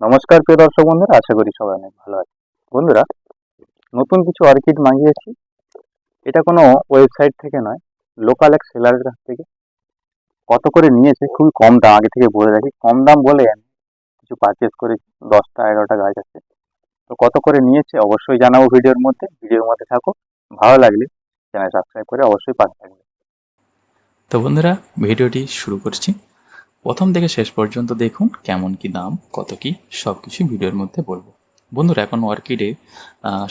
নমস্কার প্রিয় দর্শক বন্ধুরা, আশা করি সবাই অনেক ভালো আছে বন্ধুরা, নতুন কিছু অর্কিড মাগিয়েছি এটা কোনো ওয়েবসাইট থেকে নয়, লোকাল এক সেলারের কাছ থেকে। কত করে নিয়েছে, খুবই কম দাম, আগে থেকে বলে রাখি। কম দাম বলে আমি কিছু পারচেস করেছি দশটা, এগারোটা গাছ আছে। তো কত করে নিয়েছে, অবশ্যই জানাব ভিডিওর মধ্যে। ভিডিওর মধ্যে থাকো ভালো লাগলে চ্যানেল সাবস্ক্রাইব করে অবশ্যই পাশে থাকবে তো বন্ধুরা, ভিডিওটি শুরু করছি। প্রথম থেকে শেষ পর্যন্ত দেখুন কেমন কি দাম, কত কি সব কিছু ভিডিওর মধ্যে বলব। বন্ধুরা, এখন অর্কিডে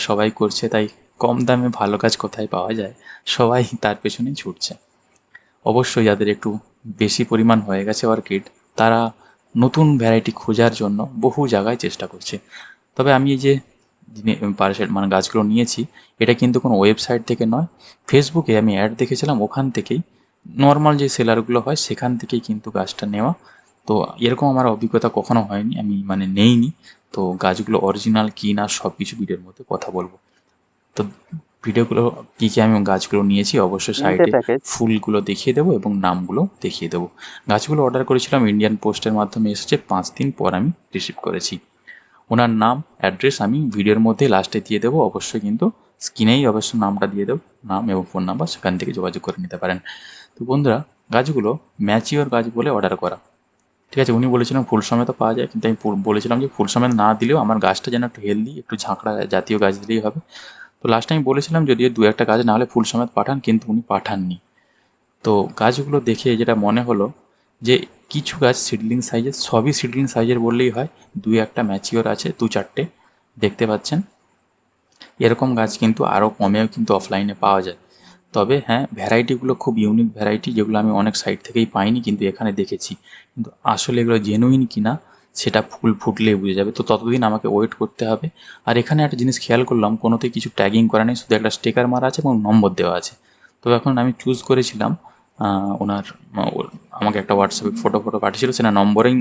সবাই করছে, তাই কম দামে ভালো কাজ কোথায় পাওয়া যায়, সবাই তার পেছনেই ছুটছে। অবশ্যই যাদের একটু বেশি পরিমাণ হয়ে গেছে অর্কিড, তারা নতুন ভ্যারাইটি খোঁজার জন্য বহু জায়গায় চেষ্টা করছে। তবে আমি এই যে পার্সেল মানে গাছগুলো নিয়েছি, এটা কিন্তু কোনো ওয়েবসাইট থেকে নয় ফেসবুকে আমি অ্যাড দেখেছিলাম, ওখান থেকেই নর্মাল যে সেলারগুলো হয় সেখান থেকেই কিন্তু গাছটা নেওয়া। তো এরকম আমার অভিজ্ঞতা কখনো হয়নি আমি মানে নেইনি। তো গাছগুলো অরিজিনাল কি না সব কিছু ভিডিওর মধ্যে কথা বলব। তো ভিডিওগুলো কী কী আমি গাছগুলো নিয়েছি অবশ্যই সাইডে ফুলগুলো দেখিয়ে দেবো এবং নামগুলো দেখিয়ে দেবো। গাছগুলো অর্ডার করেছিলাম ইন্ডিয়ান পোস্টের মাধ্যমে এসেছে পাঁচ দিন পর আমি রিসিভ করেছি। ওনার নাম অ্যাড্রেস আমি ভিডিওর মধ্যে লাস্টে দিয়ে দেবো অবশ্যই কিন্তু স্ক্রিনেই অবশ্য নামটা দিয়ে দেব, নাম এবং ফোন নাম্বার সেখান থেকে যোগাযোগ করে নিতে পারেন। তো বন্ধুরা, গাছগুলো ম্যাচিওর গাছ বলে অর্ডার করা। ঠিক আছে, উনি বলেছিলেন ফুল সমেত পাওয়া যায়, কিন্তু আমি বলেছিলাম যে ফুল সমেত না দিলেও আমার গাছটা যেন একটু হেলদি একটু ঝাঁকড়া জাতীয় গাছ দিলেই হবে। তো লাস্ট আমি বলেছিলাম যদিও দু একটা গাছ না হলে ফুল সমেত পাঠান, কিন্তু উনি পাঠাননি। তো গাছগুলো দেখে যেটা মনে হলো যে কিছু গাছ সিডলিং সাইজের সবই সিডলিং সাইজের বললেই হয়। দুই একটা ম্যাচিওর আছে, দু চারটে, দেখতে পাচ্ছেন। এরকম গাছ কিন্তু আরও কমেও কিন্তু অফলাইনে পাওয়া যায়। তবে হ্যাঁ ভ্যারাইটিগুলো খুব ইউনিক ভ্যারাইটি যেগুলো আমি অনেক সাইট থেকেই পাইনি কিন্তু এখানে দেখেছি। কিন্তু আসলে এগুলো জেনুইন কিনা, সেটা ফুল ফুটলেই বুঝে যাবে। তো ততদিন আমাকে ওয়েট করতে হবে। আর এখানে একটা জিনিস খেয়াল করলাম কোনোতেই কিছু ট্যাগিং করা নেই, শুধু একটা স্টিকার মারা আছে এবং নম্বর দেওয়া আছে। তো এখন আমি চুজ করেছিলাম ওনার আমাকে একটা হোয়াটসঅ্যাপে ফটো ফটো পাঠিয়েছিল, সেটা নম্বরিং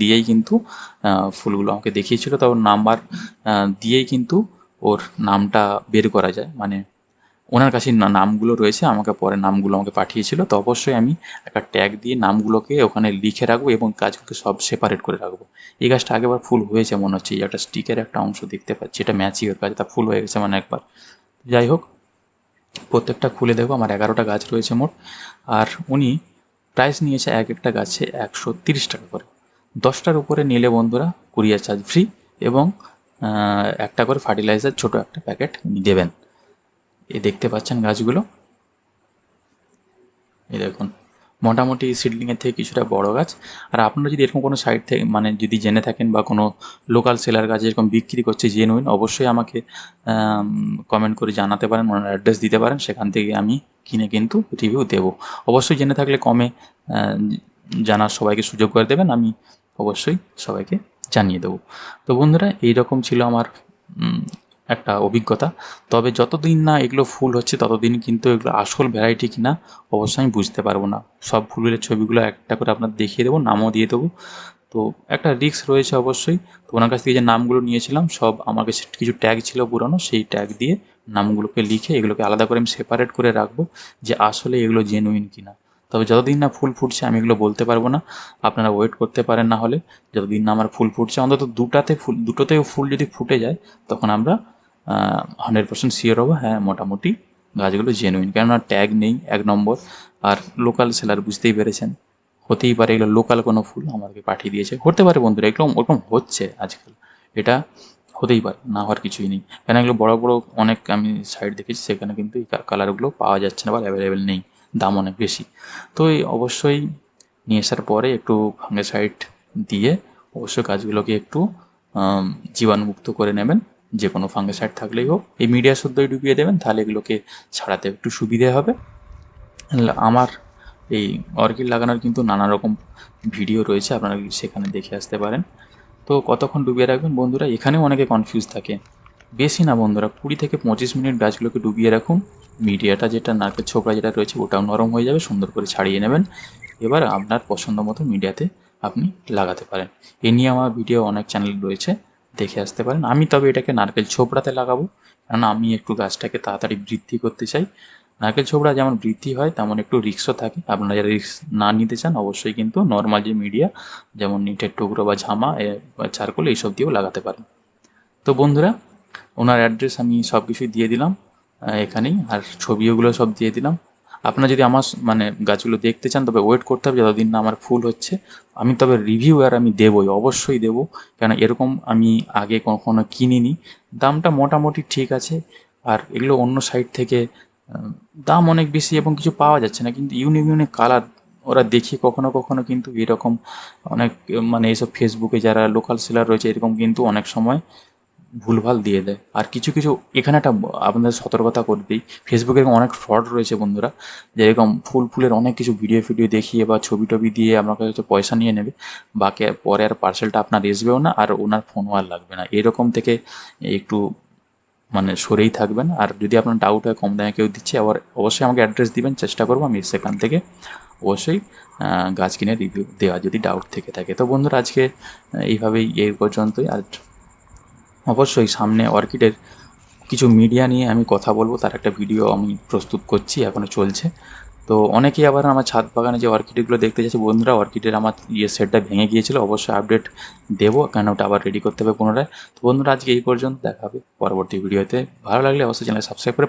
দিয়েই কিন্তু ফুলগুলো আমাকে দেখিয়েছিল। তো ওর নাম্বার দিয়েই কিন্তু ওর নামটা বের করা যায়। মানে ওনার কাছে নামগুলো রয়েছে, আমাকে পরে নামগুলো আমাকে পাঠিয়েছিল। তো অবশ্যই আমি একটা ট্যাগ দিয়ে নামগুলোকে ওখানে লিখে রাখব এবং কাজগুলোকে সব সেপারেট করে রাখব। এই গাছটা আগেবার ফুল হয়েছে মনে হচ্ছে একটা স্টিকের একটা অংশ দেখতে পাচ্ছি এটা ম্যাচিওর গাছ তা ফুল হয়ে গেছে মানে একবার। যাই হোক, প্রত্যেকটা খুলে দেখব আমার এগারোটা গাছ রয়েছে মোট। আর উনি প্রাইস নিয়েছে এক একটা গাছে একশো তিরিশ টাকা করে। দশটার উপরে নিলে বন্ধুরা কুরিয়ার চার্জ ফ্রি এবং একটা করে ফার্টিলাইজার ছোট একটা প্যাকেট দেবেন। এই দেখতে পাচ্ছেন গাছগুলো? এই দেখুন, মোটামুটি সিডলিংয়ের থেকে কিছুটা বড় গাছ। আর আপনারা যদি এরকম কোনো সাইট থেকে মানে যদি জেনে থাকেন বা কোনো লোকাল সেলার গাছ এরকম বিক্রি করছে জেনুইন অবশ্যই আমাকে কমেন্ট করে জানাতে পারেন, ওনার অ্যাড্রেস দিতে পারেন, সেখান থেকে আমি কিনে কিন্তু রিভিউ দেবো। অবশ্যই জেনে থাকলে কমে জানার সবাইকে সুযোগ করে দেবেন, আমি অবশ্যই সবাইকে জানিয়ে দেবো। তো বন্ধুরা, এইরকম ছিল আমার একটা অভিজ্ঞতা। তবে যতদিন না এগুলো ফুল হচ্ছে, ততদিন কিন্তু এগুলো আসল ভ্যারাইটি কিনা, অবশ্যই আমি বুঝতে পারব না। সব ফুলের ছবিগুলো একটা করে আপনার দেখিয়ে দেবো, নামও দিয়ে দেবো। তো একটা রিস্ক রয়েছে অবশ্যই। তো ওনার কাছ থেকে যে নামগুলো নিয়েছিলাম, সব আমার কাছে কিছু ট্যাগ ছিল পুরনো, সেই ট্যাগ দিয়ে নামগুলোকে লিখে এগুলোকে আলাদা করে আমি সেপারেট করে রাখব যে আসলে এগুলো জেনুইন কিনা। তবে যতদিন না ফুল ফুটছে, আমি এগুলো বলতে পারব না। আপনারা ওয়েট করতে পারেন না হলে। যতদিন না আমার ফুল ফুটছে, অন্তত দুটাতে ফুল দুটোতেও ফুল যদি ফুটে যায়, তখন আমরা হান্ড্রেড পার্সেন্ট শিওর হব হ্যাঁ মোটামুটি গাছগুলো জেনুইন কেননা ট্যাগ নেই, এক নম্বর। আর লোকাল সেলার বুঝতেই পেরেছেন। হতেই পারে এগুলো লোকাল কোনো ফুল আমাকে পাঠিয়ে দিয়েছে। হতে পারে বন্ধুরা এগুলো ওরকম হচ্ছে আজকাল। এটা হতেই পারে, না হওয়ার কিছুই নেই। কেন এগুলো বড় বড় অনেক আমি সাইড দেখেছি, সেখানে কিন্তু এই কালারগুলো পাওয়া যাচ্ছে না বা অ্যাভেলেবেল নেই। দাম অনেক বেশি। তো এই অবশ্যই নিয়ে আসার পরে একটু ফাঙ্গিসাইড দিয়ে অবশ্যই গাছগুলোকে একটু জীবাণুমুক্ত করে নেবেন। যে কোনো ফাঙ্গিসাইড থাকলেই হোক। এই মিডিয়া শুদ্ধই ডুবিয়ে দেবেন, তাহলে এগুলোকে ছাড়াতে একটু সুবিধে হবে। আমার এই অর্কিড লাগানোর কিন্তু নানা রকম ভিডিও রয়েছে, আপনারা সেখানে দেখে আসতে পারেন। তো কতক্ষণ ডুবিয়ে রাখবেন? বন্ধুরা, এখানেও অনেকে কনফিউজ থাকে। বেশি না বন্ধুরা, কুড়ি থেকে পঁচিশ মিনিট গাছগুলোকে ডুবিয়ে রাখুন। মিডিয়াটা যেটা নারকেল ছোকরা যেটা রয়েছে ওটাও নরম হয়ে যাবে, সুন্দর করে ছাড়িয়ে নেবেন। এবার আপনার পছন্দ মতো মিডিয়াতে আপনি লাগাতে পারেন। এ নিয়ে আমার ভিডিও অনেক চ্যানেল রয়েছে, দেখে আসতে পারেন। আমি তবে এটাকে নারকেল ছোবড়াতে লাগাবো কারণ আমি একটু গাছটাকে তাড়াতাড়ি বৃদ্ধি করতে চাই। নারকেল ছোবড়া যেমন বৃদ্ধি হয়, তেমন একটু রিক্সও থাকে। আপনারা যারা রিক্স না নিতে চান, অবশ্যই কিন্তু নর্মাল যে মিডিয়া যেমন নিটের টুকরো বা ঝামা বা চারকোল এইসব দিয়েও লাগাতে পারেন। তো বন্ধুরা, ওনার অ্যাড্রেস আমি সব কিছুই দিয়ে দিলাম। এখানেই। আর ছবিগুলো সব দিয়ে দিলাম। আপনারা যদি আমার মানে গাছগুলো দেখতে চান, তবে ওয়েট করতে হবে যতদিন না আমার ফুল হচ্ছে। আমি তবে রিভিউ আর আমি দেবই, অবশ্যই দেবো। কেন এরকম আমি আগে কখনো কিনিনি। দামটা মোটামুটি ঠিক আছে। আর এগুলো অন্য সাইড থেকে দাম অনেক বেশি এবং কিছু পাওয়া যাচ্ছে না। কিন্তু ইউনিক ইউনিক কালার ওরা দেখি কখনো কখনো কিন্তু এরকম অনেক মানে এইসব ফেসবুকে যারা লোকাল সেলার রয়েছে, এরকম কিন্তু অনেক সময় ভুলভাল দিয়ে দেয়। আর কিছু কিছু এখানে একটা আপনাদের সতর্কতা করে দিই। ফেসবুকে এরকম অনেক ফ্রড রয়েছে বন্ধুরা যেরকম ফুল ফুলের অনেক কিছু ভিডিও ফিডিও দেখিয়ে বা ছবি টবি দিয়ে আপনার কাছে পয়সা নিয়ে নেবে, বাকি পরে আর পার্সেলটা আপনার আসবেও না আর ওনার ফোনও আর লাগবে না। এরকম থেকে একটু মানে সরেই থাকবেন। আর যদি আপনার ডাউট হয়, কম দামে কেউ দিচ্ছে, আবার অবশ্যই আমাকে অ্যাড্রেস দিবেন, চেষ্টা করব আমি সেখান থেকে অবশ্যই গাছ কিনে রিভিউ দেওয়া যদি ডাউট থেকে থাকে। তো বন্ধুরা, আজকে এইভাবেই এই পর্যন্তই। আর অবশ্যই সামনে অর্কিডের কিছু মিডিয়া নিয়ে আমি কথা বলব। তার একটা ভিডিও আমি প্রস্তুত করছি এখনও চলছে। তো অনেকেই আবার আমার ছাদ বাগানে যে অর্কিডগুলো দেখতে যাচ্ছে, বন্ধুরা, অর্কিডের আমার ইয়ে সেটটা ভেঙে গিয়েছিল। অবশ্যই আপডেট দেবো, কেন ওটা আবার রেডি করতে হবে পুনরায়। তো বন্ধুরা, আজকে এই পর্যন্ত, দেখা হবে পরবর্তী ভিডিওতে ভালো লাগলে অবশ্যই চ্যানেল সাবস্ক্রাইব করে